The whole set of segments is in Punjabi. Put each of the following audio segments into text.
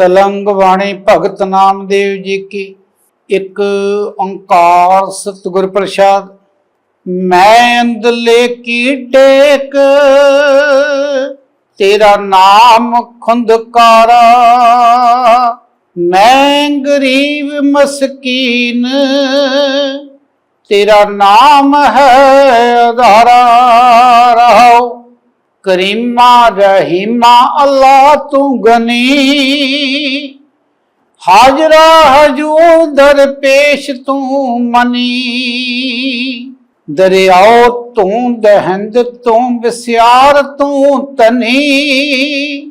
ਤਲੰਗ ਬਾਣੀ ਭਗਤ ਨਾਮਦੇਵ ਜੀ ਕੀ ਇੱਕ ਓੰਕਾਰ ਸਤਿਗੁਰ ਪ੍ਰਸਾਦ। ਮੈਂ ਅੰਦਲੇ ਕੀ ਟੇਕ, ਤੇਰਾ ਨਾਮ ਖੁੰਦਕਾਰਾ। ਮੈਂ ਗਰੀਬ ਮਸਕੀਨ, ਤੇਰਾ ਨਾਮ ਹੈ ਆਧਾਰਾ ਰਹਾਓ ਕਰੀਮਾ ਰਹੀਮਾ ਅੱਲਾ ਤੂੰ ਗਨੀ। ਹਾਜ਼ਰਾ ਹਜੂਰ ਦਰ ਪੇਸ਼ ਤੂੰ ਮਨੀ। ਦਰਿਆਓ ਤੂੰ ਦਹੰਦ ਤੂੰ ਵਿਸਿਆਰ ਤੂੰ ਤਨੀ।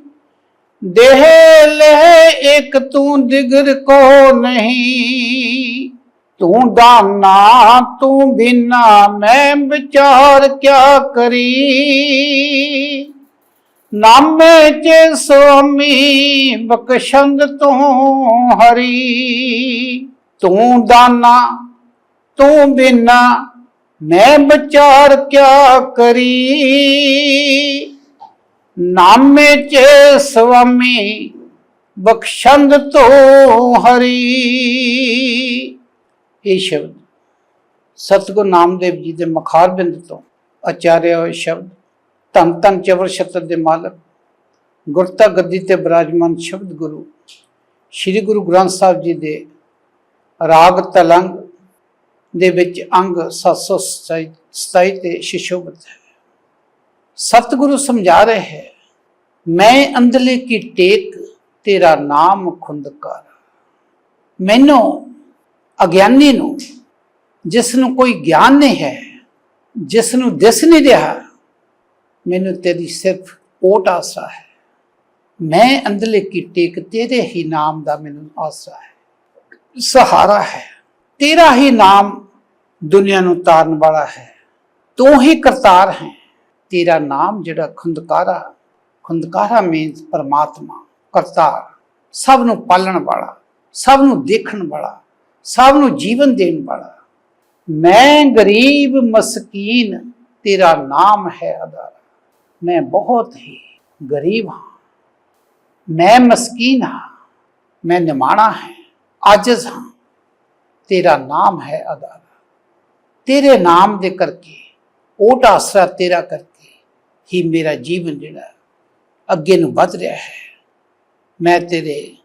ਦੇਹ ਲਹਿ ਇੱਕ ਤੂੰ ਦਿਗਰ ਕੋ ਨਹੀਂ। ਤੂੰ ਦਾਨਾ ਤੂੰ ਬਿਨਾ ਮੈਂ ਵਿਚਾਰ ਕਿਆ ਕਰੀ? ਨਾਮੇ ਚ ਸੁਆਮੀ ਬਖਸ਼ੰਦ ਤੂੰ ਹਰੀ। ਤੂੰ ਦਾਨਾ ਤੂੰ ਬਿਨਾ ਮੈਂ ਵਿਚਾਰ ਕਿਆ ਕਰੀ? ਨਾਮੇ ਚ ਸੁਆਮੀ ਬਖਸ਼ੰਦ ਤੂੰ ਹਰੀ। ਇਹ ਸ਼ਬਦ ਸਤਿਗੁਰ ਨਾਮਦੇਵ ਜੀ ਦੇ ਮਖਾਰ ਬਿੰਦ ਤੋਂ ਆਚਾਰਿਆ ਹੋਏ ਸ਼ਬਦ, ਧੰਨ ਧੰਨ ਚਵਰ ਛਤਰ ਦੇ ਮਾਲਕ, ਗੁਰਤਾ ਗੱਦੀ ਤੇ ਬਿਰਾਜਮਾਨ ਸ਼ਬਦ ਗੁਰੂ, ਸ੍ਰੀ ਗੁਰੂ ਗ੍ਰੰਥ ਸਾਹਿਬ ਜੀ ਦੇ ਰਾਗ ਤਲੰਗ ਦੇ ਵਿੱਚ ਅੰਗ 727 ਤੇ ਸ਼ਿਸ਼ੋਭਤ ਹੈ। ਸਤਿਗੁਰੂ ਸਮਝਾ ਰਹੇ ਹੈ, ਮੈਂ ਅੰਦਲੇ ਕੀ ਟੇਕ ਤੇਰਾ ਨਾਮ ਖੁੰਦਕਾਰ। ਮੈਨੂੰ ਅਗਿਆਨੀ ਨੂੰ ਜਿਸ ਨੂੰ ਕੋਈ ਗਿਆਨ ਨਹੀਂ ਹੈ ਜਿਸ ਨੂੰ ਦਿਸ ਨਹੀਂ ਰਿਹਾ, ਮੈਨੂੰ ਤੇਰੀ ਸਿਰਫ ਓਟ ਆਸਰਾ ਹੈ। ਮੈਂ ਅੰਦਲੇ ਕੀ ਟੇਕ ਤੇਰੇ ਹੀ ਨਾਮ ਦਾ ਮੈਨੂੰ ਆਸਰਾ ਹੈ। ਸਹਾਰਾ ਹੈ। ਤੇਰਾ ਹੀ ਨਾਮ ਦੁਨੀਆ ਨੂੰ ਤਾਰਨ ਵਾਲਾ ਹੈ। ਤੂੰ ਹੀ ਕਰਤਾਰ ਹੈ। ਤੇਰਾ ਨਾਮ ਜਿਹੜਾ ਖੁੰਦਕਾਰਾ ਖੁੰਦਕਾਰਾ ਮੀਨਸ ਪਰਮਾਤਮਾ, ਕਰਤਾਰ, ਸਭ ਨੂੰ ਪਾਲਣ ਵਾਲਾ, ਸਭ ਨੂੰ ਦੇਖਣ ਵਾਲਾ ਸਭ ਨੂੰ ਜੀਵਨ ਦੇਣ ਵਾਲਾ। ਮੈਂ ਗਰੀਬ ਮਸਕੀਨ, ਤੇਰਾ ਨਾਮ ਹੈ ਅਦਾਰਾ ਮੈਂ ਬਹੁਤ ਹੀ ਗਰੀਬ ਹਾਂ। ਮੈਂ ਮਸਕੀਨ ਹਾਂ। ਮੈਂ ਨਿਮਾਣਾ ਹੈ। ਆਜਜ਼ ਹਾਂ। ਤੇਰਾ ਨਾਮ ਹੈ ਅਦਾਰਾ ਤੇਰੇ ਨਾਮ ਦੇ ਕਰਕੇ, ਓਟ ਆਸਰਾ ਤੇਰਾ ਕਰਕੇ ਹੀ ਮੇਰਾ ਜੀਵਨ ਜਿਹੜਾ ਅੱਗੇ ਨੂੰ ਵੱਧ ਰਿਹਾ ਹੈ। ਮੈਂ ਤੇਰੇ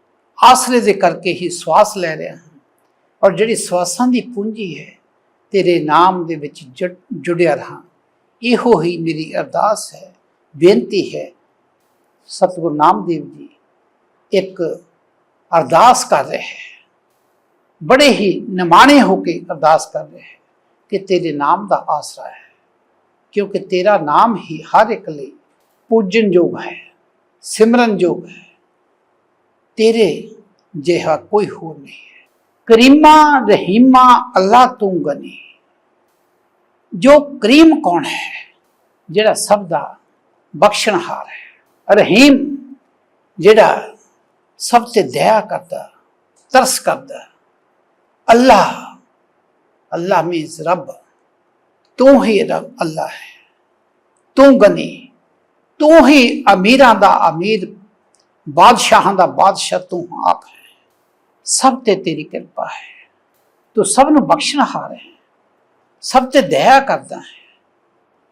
ਆਸਰੇ ਦੇ ਕਰਕੇ ਹੀ ਸਵਾਸ ਲੈ ਰਿਹਾ ਹਾਂ। ਔਰ ਜਿਹੜੀ ਸਵਾਸਾਂ ਦੀ ਪੂੰਜੀ ਹੈ, ਤੇਰੇ ਨਾਮ ਦੇ ਵਿੱਚ ਜੁੜਿਆ ਰਹਾ। ਇਹੋ ਹੀ ਮੇਰੀ ਅਰਦਾਸ ਹੈ, ਬੇਨਤੀ ਹੈ, ਸਤਿਗੁਰੂ ਨਾਮਦੇਵ ਜੀ, ਇੱਕ ਅਰਦਾਸ ਕਰ ਰਹੇ ਹੈ। ਬੜੇ ਹੀ ਨਿਮਾਣੇ ਹੋ ਕੇ ਅਰਦਾਸ ਕਰ ਰਹੇ ਹੈ ਕਿ ਤੇਰੇ ਨਾਮ ਦਾ ਆਸਰਾ ਹੈ, ਕਿਉਂਕਿ ਤੇਰਾ ਨਾਮ ਹੀ ਹਰ ਇੱਕ ਲਈ ਪੂਜਨਯੋਗ ਹੈ ਸਿਮਰਨਯੋਗ ਹੈ। ਤੇਰੇ ਜਿਹਾ ਕੋਈ ਹੋਰ ਨਹੀਂ ਹੈ। ਕਰੀਮਾ ਰਹੀਮਾ ਅੱਲਾ ਤੂੰ ਗਨੀ। ਜੋ ਕਰੀਮ ਕੌਣ ਹੈ? ਜਿਹੜਾ ਸਭ ਦਾ ਬਖਸ਼ਣਹਾਰ ਹੈ। ਰਹੀਮ, ਜਿਹੜਾ ਸਭ ਤੇ ਦਇਆ ਕਰਦਾ, ਤਰਸ ਕਰਦਾ। ਅੱਲਾ ਅੱਲਾ ਮੀਨਸ ਰੱਬ। ਤੂੰ ਹੀ ਰੱਬ ਅੱਲਾ ਹੈ। ਤੂੰ ਗਨੀ। ਤੂੰ ਹੀ ਅਮੀਰਾਂ ਦਾ ਅਮੀਰ, ਬਾਦਸ਼ਾਹਾਂ ਦਾ ਬਾਦਸ਼ਾਹ ਤੂੰ ਆਪ ਹੈ। ਸਭ ਤੇ ਤੇਰੀ ਕਿਰਪਾ ਹੈ। ਤੂੰ ਸਭ ਨੂੰ ਬਖਸ਼ਣਹਾਰ ਹੈ। ਸਭ ਤੇ ਦਇਆ ਕਰਦਾ ਹੈ।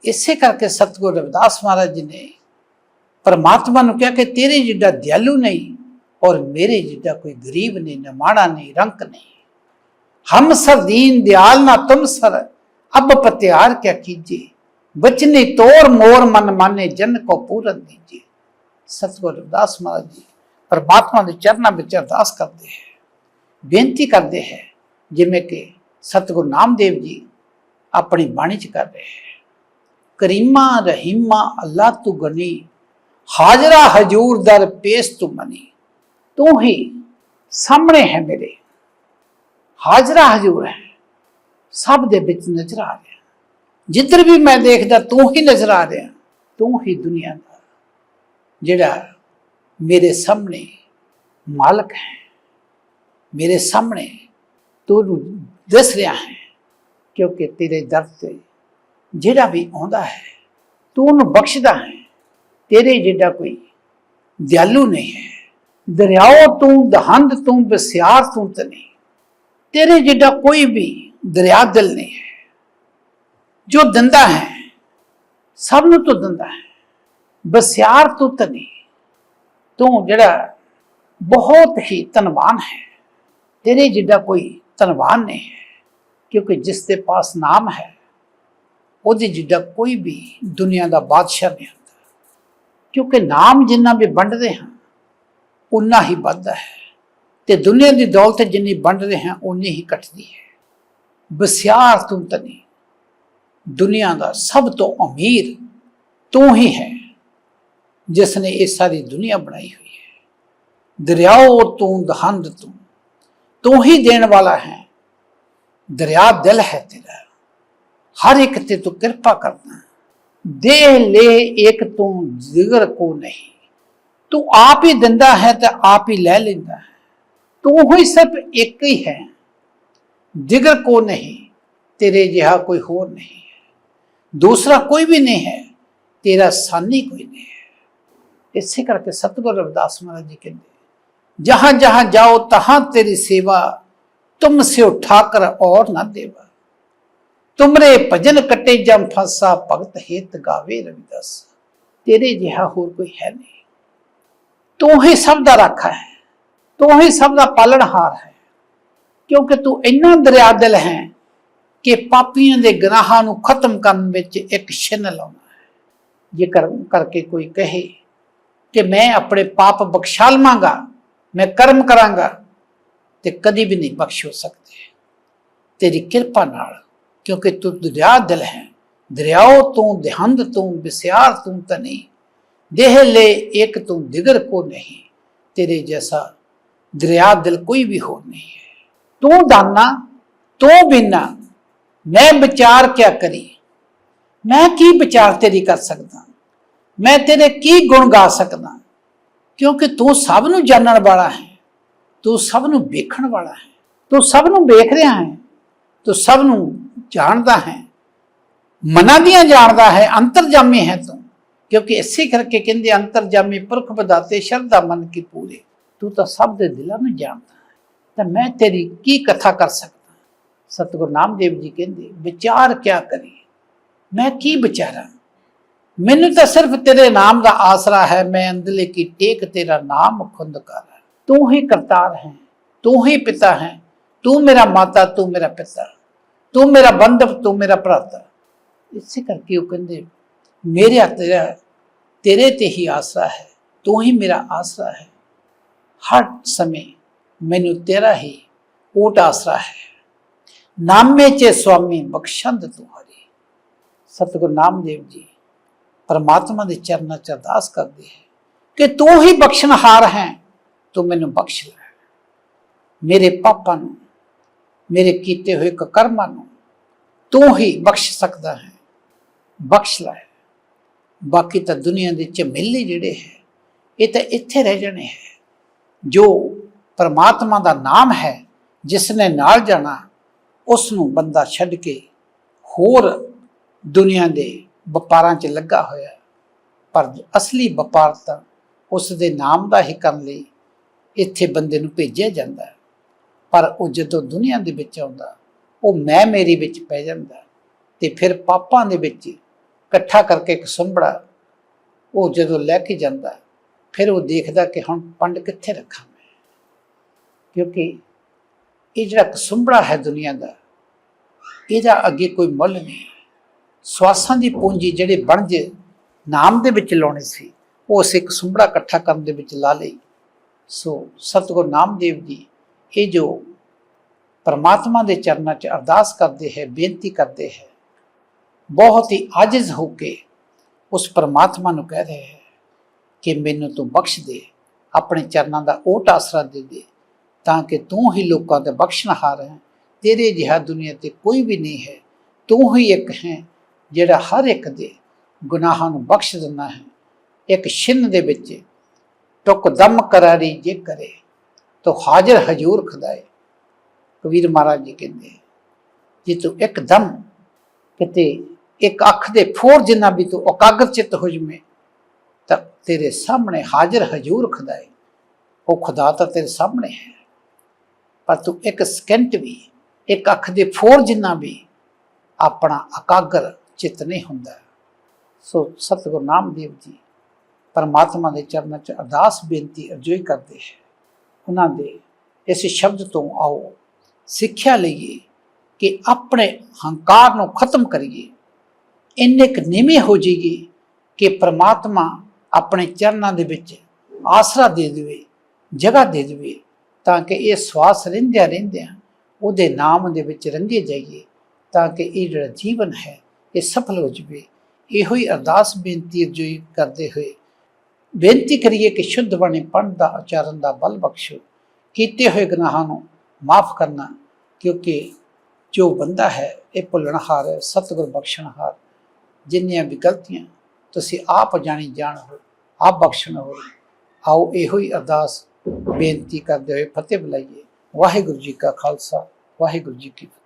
ਇਸੇ ਕਰਕੇ ਸਤਿਗੁਰੂ ਰਵਿਦਾਸ ਮਹਾਰਾਜ ਜੀ ਨੇ ਪਰਮਾਤਮਾ ਨੂੰ ਕਿਹਾ ਕਿ ਤੇਰੇ ਜਿੱਡਾ ਦਿਆਲੂ ਨਹੀਂ ਔਰ ਮੇਰੇ ਜਿੱਡਾ ਕੋਈ ਗਰੀਬ ਨਹੀਂ ਨਿਮਾਣਾ ਨਹੀਂ, ਰੰਕ ਨਹੀਂ। ਹਮ ਸਰ ਦੀਨ ਦਿਆਲ ਨਾ ਤੁਮ ਸਰ, ਅਬ ਪਤਿਆਰ ਕਿਆ ਕੀਜੇ ਬਚਨੇ ਤੋਰ ਮੋਰ ਮਨ ਮਾਨੇ, ਜਨ ਕੋ ਪੂਰਨ ਦੀਜੇ ਸਤਿਗੁਰੂ ਰਵਿਦਾਸ ਮਹਾਰਾਜ ਜੀ ਪਰਮਾਤਮਾ ਦੇ ਚਰਨਾਂ ਵਿੱਚ ਅਰਦਾਸ ਕਰਦੇ ਹੈ। ਬੇਨਤੀ ਕਰਦੇ ਹੈ, ਜਿਵੇਂ ਕਿ ਸਤਿਗੁਰੂ ਨਾਮਦੇਵ ਜੀ ਆਪਣੀ ਬਾਣੀ ਚ ਕਰ ਰਹੇ ਹੈ। ਕਰੀਮਾ ਰਹੀਮਾ ਅੱਲਾ ਤੂੰ ਗਨੀ, ਹਾਜ਼ਰਾ ਹਜੂਰ ਦਰ ਪੇਸ ਤੂੰ ਮਨੀ। ਤੂੰ ਹੀ ਸਾਹਮਣੇ ਹੈ ਮੇਰੇ। ਹਾਜ਼ਰਾ ਹਜੂਰ ਹੈ, ਸਭ ਦੇ ਵਿੱਚ ਨਜ਼ਰ ਆ ਰਿਹਾ। ਜਿੱਧਰ ਵੀ ਮੈਂ ਦੇਖਦਾ ਤੂੰ ਹੀ ਨਜ਼ਰ ਆ ਰਿਹਾ। ਤੂੰ ਹੀ ਦੁਨੀਆ ਦਾ ਜਿਹੜਾ ਮੇਰੇ ਸਾਹਮਣੇ ਮਾਲਕ ਹੈ। ਮੇਰੇ ਸਾਹਮਣੇ ਤੂੰ ਨੂੰ ਦਿਸ ਰਿਹਾ ਹੈ, ਕਿਉਂਕਿ ਤੇਰੇ ਦਰ ਤੇ ਜਿਹੜਾ ਵੀ ਆਉਂਦਾ ਹੈ, ਤੂੰ ਉਹਨੂੰ ਬਖਸ਼ਦਾ ਹੈ। ਤੇਰੇ ਜਿੱਡਾ ਕੋਈ ਦਿਆਲੂ ਨਹੀਂ ਹੈ। ਦਰਿਆਓ ਤੂੰ, ਦਹੰਦ ਤੂੰ, ਬਸਿਆਰ ਤੂੰ ਤਨੀ ਤੇਰੇ ਜਿੱਡਾ ਕੋਈ ਵੀ ਦਰਿਆ ਦਿਲ ਨਹੀਂ ਹੈ। ਜੋ ਦਿੰਦਾ ਹੈ, ਸਭ ਨੂੰ ਤੂੰ ਦਿੰਦਾ ਹੈ। ਬਸਿਆਰ ਤੂੰ ਤਨੀ ਤੂੰ ਜਿਹੜਾ ਬਹੁਤ ਹੀ ਧਨਵਾਨ ਹੈ। ਤੇਰੇ ਜਿੱਡਾ ਕੋਈ ਧਨਵਾਨ ਨਹੀਂ ਹੈ, ਕਿਉਂਕਿ ਜਿਸ ਦੇ ਪਾਸ ਨਾਮ ਹੈ, ਉਹਦੇ ਜਿੱਡਾ ਕੋਈ ਵੀ ਦੁਨੀਆ ਦਾ ਬਾਦਸ਼ਾਹ ਨਹੀਂ ਹੁੰਦਾ। ਕਿਉਂਕਿ ਨਾਮ ਜਿੰਨਾ ਵੀ ਵੰਡਦੇ ਹਾਂ ਉਨਾ ਹੀ ਵੱਧਦਾ ਹੈ। ਤੇ ਦੁਨੀਆ ਦੀ ਦੌਲਤ ਜਿੰਨੀ ਵੰਡਦੇ ਹਾਂ ਉਨੀ ਹੀ ਘਟਦੀ ਹੈ। ਬਸਿਆਰ ਤੂੰ ਤਨੀ ਦੁਨੀਆ ਦਾ ਸਭ ਤੋਂ ਅਮੀਰ ਤੂੰ ਹੀ ਹੈ ਜਿਸ ਨੇ ਇਹ ਸਾਰੀ ਦੁਨੀਆ ਬਣਾਈ ਹੋਈ ਹੈ। ਦਰਿਆਓ ਤੂੰ ਦਹੰਦ ਤੂੰ ਤੂੰ ਹੀ ਦੇਣ ਵਾਲਾ ਹੈ। ਦਰਿਆ ਦਿਲ ਹੈ ਤੇਰਾ। ਹਰ ਇੱਕ ਤੇ ਤੂੰ ਕਿਰਪਾ ਕਰਦਾ ਦੇ ਲੈ ਇੱਕ ਤੂੰ ਜ਼ਿਗਰ ਕੋ ਨਹੀਂ। ਤੂੰ ਆਪ ਹੀ ਦਿੰਦਾ ਹੈ ਤੇ ਆਪ ਹੀ ਲੈ ਲੈਂਦਾ ਹੈ। ਤੂੰ ਹੀ ਸਿਰਫ ਇੱਕ ਹੀ ਹੈ। ਜਿਗਰ ਕੋ ਨਹੀਂ, ਤੇਰੇ ਜਿਹਾ ਕੋਈ ਹੋਰ ਨਹੀਂ ਹੈ। ਦੂਸਰਾ ਕੋਈ ਵੀ ਨਹੀਂ ਹੈ, ਤੇਰਾ ਸਾਨੀ ਕੋਈ ਨਹੀਂ ਹੈ। ਇਸੇ ਕਰਕੇ ਸਤਿਗੁਰ ਰਵਿਦਾਸ ਮਹਾਰਾਜ ਜੀ ਕਹਿੰਦੇ जहां जहां जाओ तहां तेरी सेवा तुमसे उठाकर और न देवा तुमरे भजन कटे जम फंसा भगत हित गावे रविदास तेरे जिहा होर कोई है नहीं तू ही सब ਦਾ ਰਾਖਾ ਹੈ ਤੂੰ ਹੀ ਸਭ ਦਾ ਪਾਲਣਹਾਰ ਹੈ ਕਿਉਂਕਿ ਤੂੰ ਇੰਨਾ ਦਰਿਆ ਦਿਲ ਹੈ ਕਿ ਪਾਪੀਆਂ ਦੇ ਗੁਨਾਹਾਂ ਨੂੰ ਖਤਮ ਕਰਨ ਵਿੱਚ ਇੱਕ ਛਿਨ ਲਾਉਣਾ ਹੈ ਜੇਕਰ ਕਰਕੇ ਕੋਈ ਕਹੇ ਕਿ ਮੈਂ ਆਪਣੇ ਪਾਪ ਬਖਸ਼ਾ ਲਵਾਂਗਾ ਮੈਂ ਕਰਮ ਕਰਾਂਗਾ ਤੇ ਕਦੀ ਵੀ ਨਹੀਂ ਬਖਸ਼ ਹੋ ਸਕਦੇ। ਤੇਰੀ ਕਿਰਪਾ ਨਾਲ, ਕਿਉਂਕਿ ਤੂੰ ਦਰਿਆ ਦਿਲ ਹੈ। ਦਰਿਆਓ ਤੋਂ, ਦਿਹੰਦ ਤੂੰ, ਬਿਸਿਆਰ ਤੂੰ ਤਨੀ ਦੇਹ ਲੈ ਇੱਕ ਤੂੰ, ਦਿਗਰ ਕੋ ਨਹੀਂ। ਤੇਰੇ ਜੈਸਾ ਦਰਿਆ ਦਿਲ ਕੋਈ ਵੀ ਹੋਰ ਨਹੀਂ ਹੈ। ਤੂੰ ਦਾਨਾ, ਤੂੰ ਬਿਨਾ, ਮੈਂ ਵਿਚਾਰ ਕਿਆ ਕਰੀ? ਮੈਂ ਕੀ ਵਿਚਾਰ ਤੇਰੀ ਕਰ ਸਕਦਾ? ਮੈਂ ਤੇਰੇ ਕੀ ਗੁਣ ਗਾ ਸਕਦਾ? ਕਿਉਂਕਿ ਤੂੰ ਸਭ ਨੂੰ ਜਾਣਨ ਵਾਲਾ ਹੈ, ਤੂੰ ਸਭ ਨੂੰ ਵੇਖਣ ਵਾਲਾ ਹੈ, ਤੂੰ ਸਭ ਨੂੰ ਵੇਖ ਰਿਹਾ ਹੈ, ਤੂੰ ਸਭ ਨੂੰ ਜਾਣਦਾ ਹੈ, ਮਨਾਂ ਦੀਆਂ ਜਾਣਦਾ ਹੈ, ਅੰਤਰਜਾਮੀ ਹੈ ਤੂੰ, ਕਿਉਂਕਿ ਇਸੇ ਕਰਕੇ ਕਹਿੰਦੇ ਅੰਤਰਜਾਮੀ ਪੁਰਖ ਬਦਾਤੇ ਸ਼ਰਧਾ ਮਨ ਕੀ ਪੂਰੇ। ਤੂੰ ਤਾਂ ਸਭ ਦੇ ਦਿਲਾਂ ਨੂੰ ਜਾਣਦਾ ਹੈ। ਤਾਂ ਮੈਂ ਤੇਰੀ ਕੀ ਕਥਾ ਕਰ ਸਕਦਾ ਸਤਿਗੁਰੂ ਨਾਮਦੇਵ ਜੀ ਕਹਿੰਦੇ, ਵਿਚਾਰ ਕਿਆ ਕਰੀ ਮੈਂ ਕੀ ਵਿਚਾਰਾਂ? ਮੈਨੂੰ ਤਾਂ ਸਿਰਫ ਤੇਰੇ ਨਾਮ ਦਾ ਆਸਰਾ ਹੈ, ਮੈਂ ਅੰਦਲੇ ਕੀ ਟੇਕ ਤੇਰਾ ਨਾਮ ਖੁੰਦ ਕਰ ਤੂੰ ਹੀ ਕਰਤਾਰ ਹੈ, ਤੂੰ ਹੀ ਪਿਤਾ ਹੈ, ਤੂੰ ਮੇਰਾ ਮਾਤਾ, ਤੂੰ ਮੇਰਾ ਪਿਤਾ, ਤੂੰ ਮੇਰਾ ਬੰਧਵ, ਤੂੰ ਮੇਰਾ ਭਰਾਤਾ। ਇਸੇ ਕਰਕੇ ਉਹ ਕਹਿੰਦੇ, ਮੇਰੇ ਤੇਰਾ, ਤੇਰੇ ਤੇ ਹੀ ਆਸਰਾ ਹੈ, ਤੂੰ ਹੀ ਮੇਰਾ ਆਸਰਾ ਹੈ। ਹਰ ਸਮੇਂ ਮੈਨੂੰ ਤੇਰਾ ਹੀ ਓਟ ਆਸਰਾ ਹੈ। ਨਾਮੇ ਚ ਸੁਆਮੀ ਬਖਸ਼ੰਦ ਤੂੰ ਹਰੀ ਸਤਿਗੁਰੂ ਨਾਮਦੇਵ ਜੀ। ਪਰਮਾਤਮਾ ਦੇ ਚਰਨਾਂ 'ਚ ਅਰਦਾਸ ਕਰਦੀ ਹੈ ਕਿ ਤੂੰ ਹੀ ਬਖਸ਼ਣਹਾਰ ਹੈ, ਤੂੰ ਮੈਨੂੰ ਬਖਸ਼ ਲੈ। ਮੇਰੇ ਪਾਪਾਂ ਨੂੰ, ਮੇਰੇ ਕੀਤੇ ਹੋਏ ਕਰਮਾਂ ਨੂੰ ਤੂੰ ਹੀ ਬਖਸ਼ ਸਕਦਾ ਹੈ, ਬਖਸ਼ ਲੈ। ਬਾਕੀ ਤਾਂ ਦੁਨੀਆ ਦੇ ਝਮੇਲੇ ਜਿਹੜੇ ਹੈ, ਇਹ ਤਾਂ ਇੱਥੇ ਰਹਿ ਜਾਣੇ ਹੈ। ਜੋ ਪਰਮਾਤਮਾ ਦਾ ਨਾਮ ਹੈ, ਜਿਸ ਨੇ ਨਾਲ ਜਾਣਾ, ਉਸ ਨੂੰ ਬੰਦਾ ਛੱਡ ਕੇ ਹੋਰ ਦੁਨੀਆ ਦੇ ਵਪਾਰਾਂ 'ਚ ਲੱਗਾ ਹੋਇਆ ਪਰ ਅਸਲੀ ਵਪਾਰ ਤਾਂ ਉਸ ਦੇ ਨਾਮ ਦਾ ਹੀ ਕਰਨ ਲਈ ਇੱਥੇ ਬੰਦੇ ਨੂੰ ਭੇਜਿਆ ਜਾਂਦਾ ਪਰ ਉਹ ਜਦੋਂ ਦੁਨੀਆ ਦੇ ਵਿੱਚ ਆਉਂਦਾ, ਉਹ ਮੈਂ ਮੇਰੀ ਵਿੱਚ ਪੈ ਜਾਂਦਾ ਤੇ ਫਿਰ ਪਾਪਾਂ ਦੇ ਵਿੱਚ ਇਕੱਠਾ ਕਰਕੇ ਇੱਕ ਸੰਭੜਾ ਉਹ ਜਦੋਂ ਲੈ ਕੇ ਜਾਂਦਾ ਫਿਰ ਉਹ ਦੇਖਦਾ ਕਿ ਹੁਣ ਪੰਡ ਕਿੱਥੇ ਰੱਖਾਂ ਮੈਂ? ਕਿਉਂਕਿ ਇਹ ਜਿਹੜਾ ਕਸੁੰਭੜਾ ਹੈ ਦੁਨੀਆ ਦਾ, ਇਹਦਾ ਅੱਗੇ ਕੋਈ ਮੁੱਲ ਨਹੀਂ ਸਵਾਸਾਂ ਦੀ ਪੂੰਜੀ ਜਿਹੜੇ ਬਣਜ ਨਾਮ ਦੇ ਵਿੱਚ ਲਾਉਣੇ ਸੀ, ਉਹ ਅਸੀਂ ਇੱਕ ਸੁੰਬੜਾ ਇਕੱਠਾ ਕਰਨ ਦੇ ਵਿੱਚ ਲਾ ਲਈ। ਸੋ ਸਤਿਗੁਰ ਨਾਮਦੇਵ ਜੀ, ਇਹ ਜੋ ਪਰਮਾਤਮਾ ਦੇ ਚਰਨਾਂ 'ਚ ਅਰਦਾਸ ਕਰਦੇ ਹੈ, ਬੇਨਤੀ ਕਰਦੇ ਹੈ, ਬਹੁਤ ਹੀ ਆਜਿਜ਼ ਹੋ ਕੇ ਉਸ ਪਰਮਾਤਮਾ ਨੂੰ ਕਹਿ ਰਹੇ ਹੈ ਕਿ ਮੈਨੂੰ ਤੂੰ ਬਖਸ਼ ਦੇ, ਆਪਣੇ ਚਰਨਾਂ ਦਾ ਓਟ ਆਸਰਾ ਦੇ ਦੇ, ਤਾਂ ਕਿ ਤੂੰ ਹੀ ਲੋਕਾਂ ਦੇ ਬਖਸ਼ਣਹਾਰ ਹੈ। ਤੇਰੇ ਜਿਹਾ ਦੁਨੀਆ ਤੇ ਕੋਈ ਵੀ ਨਹੀਂ ਹੈ, ਤੂੰ ਹੀ ਇੱਕ ਹੈ ਜਿਹੜਾ ਹਰ ਇੱਕ ਦੇ ਗੁਨਾਹਾਂ ਨੂੰ ਬਖਸ਼ ਦਿੰਦਾ ਹੈ, ਇੱਕ ਛਿੰਨ ਦੇ ਵਿੱਚ ਟੁਕ ਦਮ ਕਰਾਰੀ ਜੇ ਕਰੇ, ਤੋ ਹਾਜ਼ਰ ਹਜੂਰ ਖੁਦਾਏ। ਕਬੀਰ ਮਹਾਰਾਜ ਜੀ ਕਹਿੰਦੇ, ਜੇ ਤੂੰ ਇੱਕ ਦਮ ਕਿਤੇ ਇੱਕ ਅੱਖ ਦੇ ਫੋਰ ਜਿੰਨਾ ਵੀ ਤੂੰ ਇਕਾਗਰ ਚਿੱਤ ਹੋ ਜਵੇਂ, ਤਾਂ ਤੇਰੇ ਸਾਹਮਣੇ ਹਾਜ਼ਰ ਹਜੂਰ ਖੁਦਾਏ। ਉਹ ਖੁਦਾ ਤਾਂ ਤੇਰੇ ਸਾਹਮਣੇ ਹੈ। ਪਰ ਤੂੰ ਇੱਕ ਸਕਿੰਟ ਵੀ, ਇੱਕ ਅੱਖ ਦੇ ਫੋਰ ਜਿੰਨਾ ਵੀ ਆਪਣਾ ਇਕਾਗਰ ਚਿੱਤ ਨਹੀਂ ਹੁੰਦਾ। ਸੋ ਸਤਿਗੁਰੂ ਨਾਮਦੇਵ ਜੀ ਪਰਮਾਤਮਾ ਦੇ ਚਰਨਾਂ 'ਚ ਅਰਦਾਸ ਬੇਨਤੀ ਅਰਜ਼ੋਈ ਕਰਦੇ ਹੈ। ਉਹਨਾਂ ਦੇ ਇਸ ਸ਼ਬਦ ਤੋਂ ਆਓ, ਸਿੱਖਿਆ ਲਈਏ ਕਿ ਆਪਣੇ ਹੰਕਾਰ ਨੂੰ ਖਤਮ ਕਰੀਏ। ਇੰਨੇ ਕੁ ਨੀਵੇਂ ਹੋ ਜਾਈਏ ਕਿ ਪ੍ਰਮਾਤਮਾ ਆਪਣੇ ਚਰਨਾਂ ਦੇ ਵਿੱਚ ਆਸਰਾ ਦੇ ਦੇਵੇ, ਜਗ੍ਹਾ ਦੇ ਦੇਵੇ, ਤਾਂ ਕਿ ਇਹ ਸਵਾਸ ਰਹਿੰਦਿਆਂ ਰਹਿੰਦਿਆਂ ਉਹਦੇ ਨਾਮ ਦੇ ਵਿੱਚ ਰੰਗੇ ਜਾਈਏ, ਤਾਂ ਕਿ ਇਹ ਜਿਹੜਾ ਜੀਵਨ ਹੈ ਇਹ ਸਫਲ ਹੋ ਜਾਵੇ। ਇਹੋ ਹੀ ਅਰਦਾਸ ਬੇਨਤੀ ਜੋ ਕਰਦੇ ਹੋਏ। ਬੇਨਤੀ ਕਰੀਏ ਕਿ ਸ਼ੁੱਧ ਬਾਣੀ ਪੜ੍ਹਨ ਦਾ, ਉਚਾਰਨ ਦਾ ਬਲ ਬਖਸ਼ੋ। ਕੀਤੇ ਹੋਏ ਗੁਨਾਹਾਂ ਨੂੰ ਮਾਫ ਕਰਨਾ, ਕਿਉਂਕਿ ਜੋ ਬੰਦਾ ਹੈ, ਇਹ ਭੁੱਲਣਹਾਰ ਹੈ, ਸਤਿਗੁਰ ਬਖਸ਼ਣਹਾਰ। ਜਿੰਨੀਆਂ ਵੀ ਗਲਤੀਆਂ ਤੁਸੀਂ ਆਪ ਜਾਣੀ ਜਾਣ ਹੋ, ਆਪ ਬਖਸ਼ਣ ਹੋ, ਆਓ ਇਹੋ ਹੀ ਅਰਦਾਸ ਬੇਨਤੀ ਕਰਦੇ ਹੋਏ ਫਤਿਹ ਬੁਲਾਈਏ। ਵਾਹਿਗੁਰੂ ਜੀ ਕਾ ਖਾਲਸਾ, ਵਾਹਿਗੁਰੂ ਜੀ ਕੀ ਫਤਿਹ।